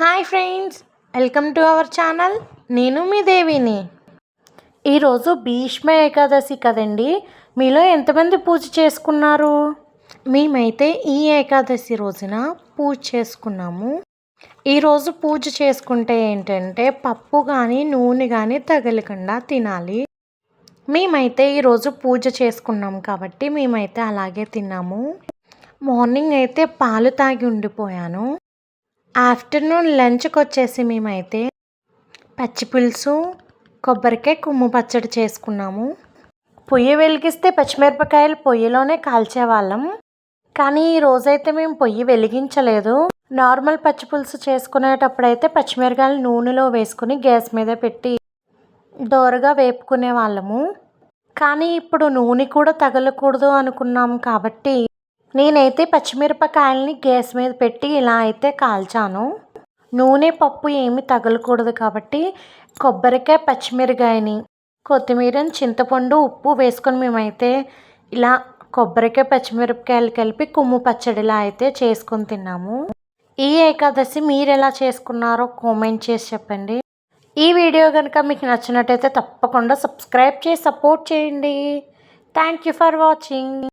Hi friends welcome to our channel. నేను మీ దేవిని. ఈరోజు భీష్మ ఏకాదశి కదండి. మీలో ఎంతమంది పూజ చేసుకున్నారు? మేమైతే ఈ ఏకాదశి రోజున పూజ చేసుకున్నాము. ఈరోజు పూజ చేసుకుంటే ఏంటంటే పప్పు కానీ నూనె కానీ తగలకుండా తినాలి. మేమైతే ఈరోజు పూజ చేసుకున్నాం కాబట్టి మేమైతే అలాగే తిన్నాము. మార్నింగ్ అయితే పాలు తాగి ఉండిపోయాను. ఆఫ్టర్నూన్ లంచ్కి వచ్చేసి మేమైతే పచ్చి పులుసు కొబ్బరికాయ కుమ్ము పచ్చడి చేసుకున్నాము. పొయ్యి వెలిగిస్తే పచ్చిమిరపకాయలు పొయ్యిలోనే కాల్చేవాళ్ళం. కానీ ఈ రోజైతే మేము పొయ్యి వెలిగించలేదు. నార్మల్ పచ్చి పులుసు చేసుకునేటప్పుడు అయితే పచ్చిమిరకాయలు నూనెలో వేసుకుని గ్యాస్ మీద పెట్టి దోరగా వేపుకునే వాళ్ళము కానీ ఇప్పుడు నూనె కూడా తగలకూడదు అనుకున్నాం కాబట్టి నేనైతే పచ్చిమిరపకాయలని గ్యాస్ మీద పెట్టి ఇలా అయితే కాల్చాను. నూనె పప్పు ఏమి తగలకూడదు కాబట్టి కొబ్బరికాయ పచ్చిమిరకాయని కొత్తిమీరని చింతపండు ఉప్పు వేసుకొని మేమైతే ఇలా కొబ్బరికాయ పచ్చిమిరపకాయలు కలిపి కుమ్ము పచ్చడిలా అయితే చేసుకొని తిన్నాము. ఈ ఏకాదశి మీరు ఎలా చేసుకున్నారో కామెంట్ చేసి చెప్పండి. ఈ వీడియో కనుక మీకు నచ్చినట్టయితే తప్పకుండా సబ్స్క్రైబ్ చేసి సపోర్ట్ చేయండి. Thank you for watching.